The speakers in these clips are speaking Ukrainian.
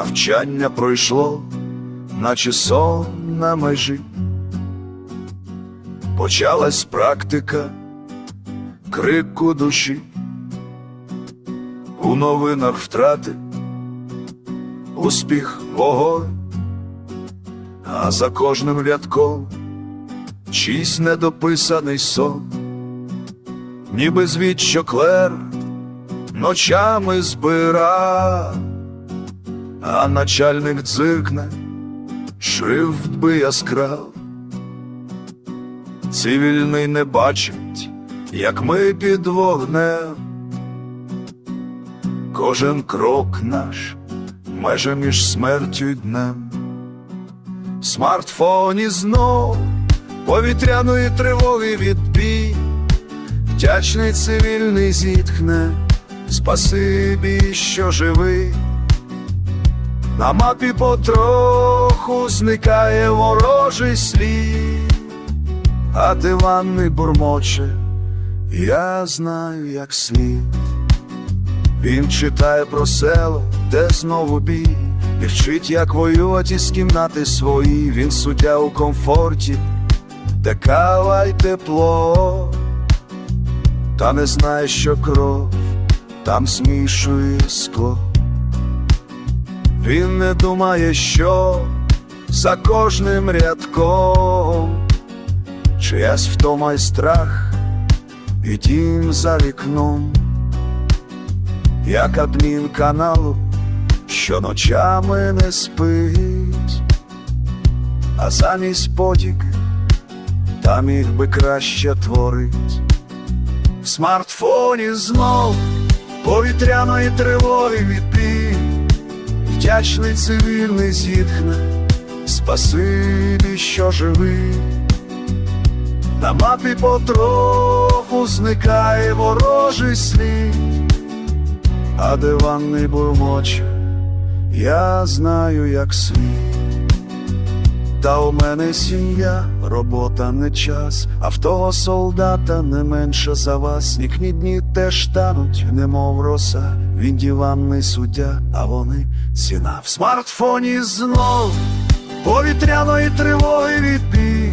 навчання пройшло, наче сон на межі. Почалась практика крику душі, у новинах втрати, успіх вогонь, а за кожним рядком чийсь недописаний сон, ніби звідчо клер ночами збира, а начальник дзикне, шрифт би яскрав. Цивільний не бачить, як ми під вогнем. Кожен крок наш межа між смертю й днем. Смартфоні знов повітряної тривоги відбій, вдячний цивільний зітхне, спасибі, що живий. На мапі потроху зникає ворожий слід, а диванний бурмоче, я знаю, як слід. Він читає про село, де знову бій, і вчить, як воювати із кімнати свої. Він суддя у комфорті, де кава й тепло, та не знає, що кров там змішує скло. Він не думає, що за кожним рядком. Чиясь втома й страх, і дім за вікном. Як адмін каналу, що ночами не спить, а замість потік та міг би краще творить. В смартфоні знов повітряної тривоги відбій, вдячний цивільний зітхне, спасибі, що живий. На мапі потроху зникає ворожий слід а диванний бурмоче, я знаю, як світ. Та у мене сім'я, робота не час, а в того солдата не менше за вас. Їхні дні теж тануть, немов роса. Він диванний суддя, а вони ціна в смартфоні знов повітряної тривоги відбій.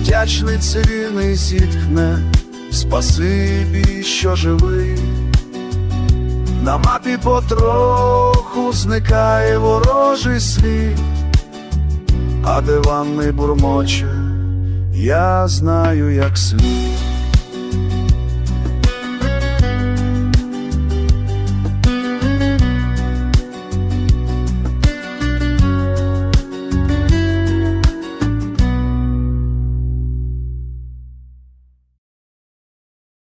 Вдячний цивільний зітхне, спасибі, що живий. На мапі потроху зникає ворожий слід, а диванний бурмоче, я знаю, як слід.